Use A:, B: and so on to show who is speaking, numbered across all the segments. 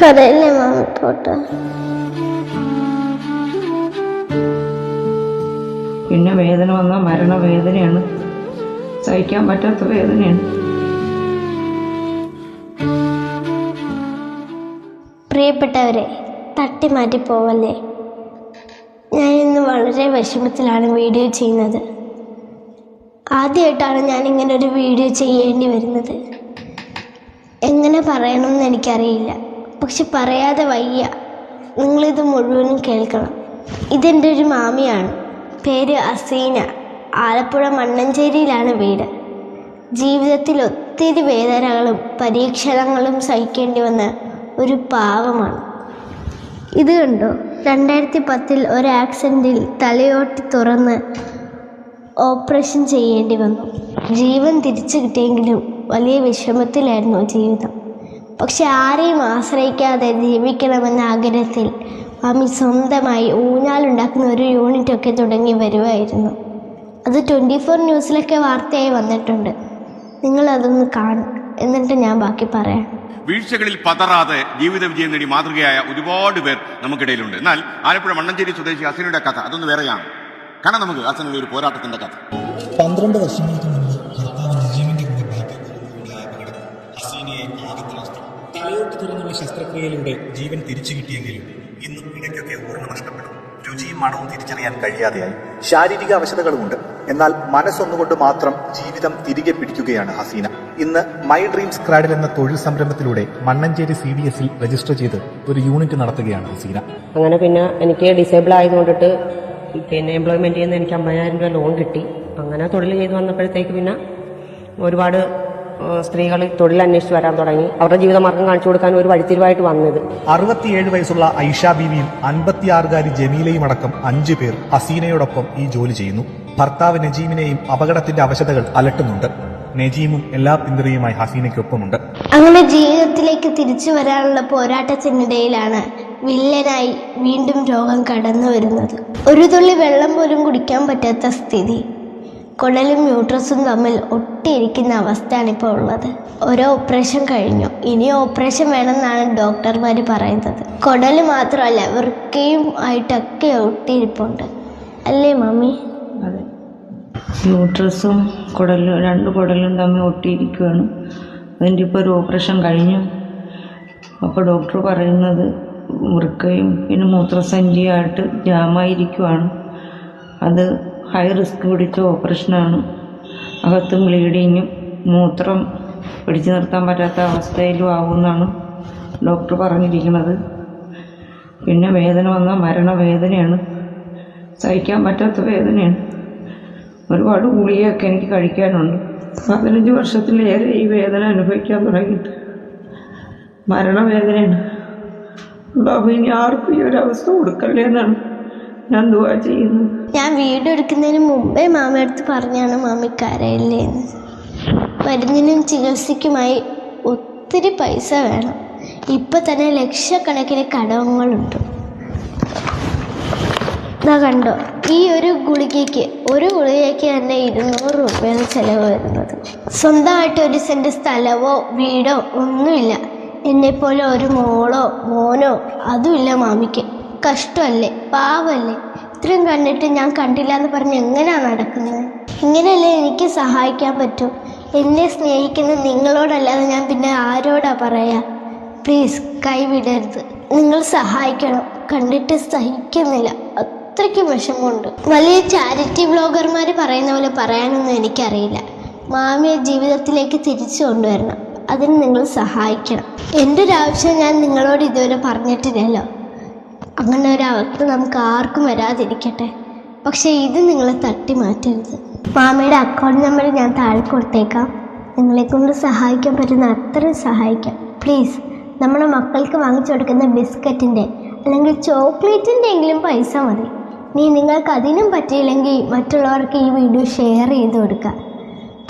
A: കരയില്ലേ മാമിപ്പോട്ട് പോട്ടെ
B: പിന്നെ വേദന വന്നാൽ മരണവേദനയാണ്. സഹിക്കാൻ പറ്റാത്ത വേദനയാണ്.
A: പ്രിയപ്പെട്ടവരെ തട്ടി മാറ്റി പോവല്ലേ? ഞാൻ ഇന്ന് വളരെ വിഷമത്തിലാണ് വീഡിയോ ചെയ്യുന്നത്. ആദ്യമായിട്ടാണ് ഞാൻ ഇങ്ങനെ ഒരു വീഡിയോ ചെയ്യേണ്ടി വരുന്നത്. എങ്ങനെ പറയണമെന്ന് എനിക്കറിയില്ല. പക്ഷെ പറയാതെ വയ്യ. നിങ്ങളിത് മുഴുവനും കേൾക്കണം. ഇതെന്റെ ഒരു മാമിയാണ്. പേര് അസീന. ആലപ്പുഴ മണ്ണഞ്ചേരിയിലാണ് വീട്. ജീവിതത്തിൽ ഒത്തിരി വേദനകളും പരീക്ഷണങ്ങളും സഹിക്കേണ്ടി വന്ന ഒരു പാവമാണ്. ഇത് കണ്ടോ? രണ്ടായിരത്തി പത്തിൽ ഒരു ആക്സിഡന്റിൽ തലയോട്ടി തുറന്ന് ഓപ്പറേഷൻ ചെയ്യേണ്ടി വന്നു. ജീവൻ തിരിച്ചു കിട്ടിയെങ്കിലും വലിയ വിഷമത്തിലായിരുന്നു ജീവിതം. പക്ഷെ ആരെയും ആശ്രയിക്കാതെ ജീവിക്കണമെന്ന ആഗ്രഹത്തിൽ മമ്മി സ്വന്തമായി ഊഞ്ഞാലുണ്ടാക്കുന്ന ഒരു യൂണിറ്റൊക്കെ തുടങ്ങി വരുമായിരുന്നു അത് ട്വന്റി ഫോർ ന്യൂസിലൊക്കെ വാർത്തയായി വന്നിട്ടുണ്ട്. നിങ്ങളതൊന്ന് കാണും. എന്നിട്ട് ഞാൻ ബാക്കി പറയാം.
C: വീഴ്ചകളിൽ പതറാതെ ജീവിത വിജയം നേടി മാതൃകയായ ഒരുപാട് പേർ നമുക്കിടയിലുണ്ട്. എന്നാൽ ആലപ്പുഴ മണ്ണഞ്ചേരി സ്വദേശി അസനയുടെ കഥ അതൊന്ന് വേറെയാണ്. കാരണം നമുക്ക് അസിനുള്ള ഒരു പോരാട്ടത്തിന്റെ കഥ.
D: പന്ത്രണ്ട് വർഷങ്ങൾക്ക് തലയോട്ട് തുറന്നുള്ള ശസ്ത്രക്രിയയിലൂടെ ജീവൻ തിരിച്ചു കിട്ടിയെങ്കിലും ഇന്നും ഇടയ്ക്കൊക്കെ ഓർമ്മ നഷ്ടപ്പെടും രുചിയും മണവും തിരിച്ചറിയാൻ കഴിയാതെയായി. ശാരീരിക അവശതകളുമുണ്ട്. എന്നാൽ മനസ്സൊന്നുകൊണ്ട് മാത്രം ജീവിതം തിരികെ പിടിക്കുകയാണ് ഹസീന. ഇന്ന് മൈ ഡ്രീംസ് ക്രാഡിൽ എന്ന തൊഴിൽ സംരംഭത്തിലൂടെ മണ്ണഞ്ചേരി സി ഡി എസിൽ രജിസ്റ്റർ ചെയ്ത് ഒരു യൂണിറ്റ് നടത്തുകയാണ് ഹസീന.
E: അങ്ങനെ പിന്നെ എനിക്ക് ഡിസേബിൾ ആയതുകൊണ്ടിട്ട് പിന്നെ എംപ്ലോയ്മെന്റ് ചെയ്യുന്ന എനിക്ക് അമ്പതിനായിരം രൂപ ലോൺ കിട്ടി. അങ്ങനെ തൊഴിൽ ചെയ്ത് വന്നപ്പോഴത്തേക്ക് പിന്നെ ഒരുപാട് സ്ത്രീകൾ തൊഴിൽ അന്വേഷിച്ച് വരാൻ തുടങ്ങി. അവരുടെ ജീവിതമാർഗം കാണിച്ചു കൊടുക്കാൻ ഒരു വഴിത്തിരിവായിട്ട് വന്നത്.
D: അറുപത്തിയേഴ് വയസ്സുള്ള ഐഷ ബീവിയും അൻപത്തിയാറുകാരി ജമീലയും അടക്കം അഞ്ചു പേർ ഹസീനയോടൊപ്പം ഈ ജോലി ചെയ്യുന്നു. ഭർത്താവ് നജീമിനെയും അപകടത്തിന്റെ അവശതകൾ അലട്ടുന്നുണ്ട്. നജീമും എല്ലാ പിന്തുണയുമായി ഹസീനയ്ക്കൊപ്പമുണ്ട്.
A: അങ്ങനെ ജീവിതത്തിലേക്ക് തിരിച്ചു വരാനുള്ള പോരാട്ടത്തിനിടയിലാണ് വില്ലനായി വീണ്ടും രോഗം കടന്നു വരുന്നത് ഒരു തുള്ളി വെള്ളം പോലും കുടിക്കാൻ പറ്റാത്ത സ്ഥിതി. കുടലും യൂട്രസും തമ്മിൽ ഒട്ടിയിരിക്കുന്ന അവസ്ഥയാണ് ഇപ്പോൾ ഉള്ളത്. ഓരോ ഓപ്പറേഷൻ കഴിഞ്ഞു. ഇനി ഓപ്പറേഷൻ വേണമെന്നാണ് ഡോക്ടർമാർ പറയുന്നത്. കുടൽ മാത്രമല്ല വൃക്കയും ആയിട്ടൊക്കെ ഒട്ടിയിരിപ്പുണ്ട് അല്ലേ മമ്മി?
B: അതെ. യൂട്രസും കുടലും രണ്ട് കുടലും തമ്മിൽ ഒട്ടിയിരിക്കുകയാണ് അതിന്റെ ഇപ്പോൾ ഒരു ഓപ്പറേഷൻ കഴിഞ്ഞു. അപ്പോൾ ഡോക്ടർ പറയുന്നത് വൃക്കയും പിന്നെ മൂത്രസഞ്ചിയായിട്ട് ജാമായിരിക്കുവാണ്. അത് ഹൈ റിസ്ക് പിടിച്ച ഓപ്പറേഷനാണ്. അകത്തും ബ്ലീഡിങ്ങും മൂത്രം പിടിച്ചു നിർത്താൻ പറ്റാത്ത അവസ്ഥയിലും ആവുമെന്നാണ് ഡോക്ടർ പറഞ്ഞിരിക്കുന്നത്. പിന്നെ വേദന വന്നാൽ മരണവേദനയാണ്. സഹിക്കാൻ പറ്റാത്ത വേദനയാണ്. ഒരുപാട് ഗുളികയൊക്കെ എനിക്ക് കഴിക്കാനുണ്ട്. പതിനഞ്ച് വർഷത്തിലേറെ ഈ വേദന അനുഭവിക്കാൻ തുടങ്ങിയിട്ട് മരണവേദനയാണ്. ബാബു ഇനി ആർക്കും ഈ ഒരവസ്ഥ കൊടുക്കല്ലേ എന്നാണ് ഞാൻ ദുവാ ചെയ്യുന്നു
A: ഞാൻ വീഡിയോ എടുക്കുന്നതിന് മുമ്പേ മാമയടുത്ത് പറഞ്ഞാണ് മാമി കരയില്ലേ എന്ന്. മരുന്നിനും ചികിത്സയ്ക്കുമായി ഒത്തിരി പൈസ വേണം. ഇപ്പം തന്നെ ലക്ഷക്കണക്കിന് കടങ്ങളുണ്ട്. ഇതാ കണ്ടോ ഈ ഒരു ഗുളികയ്ക്ക് ഒരു ഗുളികയ്ക്ക് തന്നെ ഇരുന്നൂറ് രൂപയാണ് ചിലവ് വരുന്നത്. സ്വന്തമായിട്ട് ഒരു സെന്റ് സ്ഥലമോ വീടോ ഒന്നുമില്ല. എന്നെപ്പോലെ ഒരു മോളോ മോനോ അതുമില്ല മാമിക്ക്. കഷ്ടമല്ലേ? പാവല്ലേ ഇത്രയും കണ്ടിട്ട് ഞാൻ കണ്ടില്ല എന്ന് പറഞ്ഞ് എങ്ങനെയാണ് നടക്കുന്നത്? ഇങ്ങനെയല്ലേ എനിക്ക് സഹായിക്കാൻ പറ്റൂ? എന്നെ സ്നേഹിക്കുന്ന നിങ്ങളോടല്ലാതെ ഞാൻ പിന്നെ ആരോടാ പറയാ? പ്ലീസ് കൈവിടരുത് നിങ്ങൾ സഹായിക്കണം. കണ്ടിട്ട് സഹിക്കുന്നില്ല. അത്രയ്ക്ക് വിഷമമുണ്ട്. വലിയ ചാരിറ്റി ബ്ലോഗർമാർ പറയുന്ന പോലെ പറയാനൊന്നും എനിക്കറിയില്ല. മാമിയെ ജീവിതത്തിലേക്ക് തിരിച്ചു കൊണ്ടുവരണം. അതിന് നിങ്ങൾ സഹായിക്കണം. എന്റെ ഒരു ആവശ്യം ഞാൻ നിങ്ങളോട് ഇതുവരെ പറഞ്ഞിട്ടില്ലല്ലോ. അങ്ങനെ ഒരു അവസ്ഥ നമുക്ക് ആർക്കും വരാതിരിക്കട്ടെ. പക്ഷേ ഇത് നിങ്ങൾ തട്ടി മാറ്റരുത് മാമയുടെ അക്കൗണ്ട് നമ്പർ ഞാൻ താഴെ കൊടുത്തേക്കാം. നിങ്ങളെ കൊണ്ട് സഹായിക്കാൻ പറ്റുന്ന അത്രയും സഹായിക്കാം. പ്ലീസ് നമ്മുടെ മക്കൾക്ക് വാങ്ങിച്ചു കൊടുക്കുന്ന ബിസ്ക്കറ്റിന്റെ അല്ലെങ്കിൽ ചോക്ലേറ്റിന്റെ എങ്കിലും പൈസ മതി. നീ നിങ്ങൾക്ക് അതിനും പറ്റിയില്ലെങ്കിൽ മറ്റുള്ളവർക്ക് ഈ വീഡിയോ ഷെയർ ചെയ്ത് കൊടുക്കുക.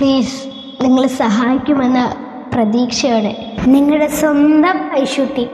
A: പ്ലീസ് നിങ്ങൾ സഹായിക്കുമെന്ന പ്രതീക്ഷയോടെ. നിങ്ങളുടെ സ്വന്തം ഐശുട്ടി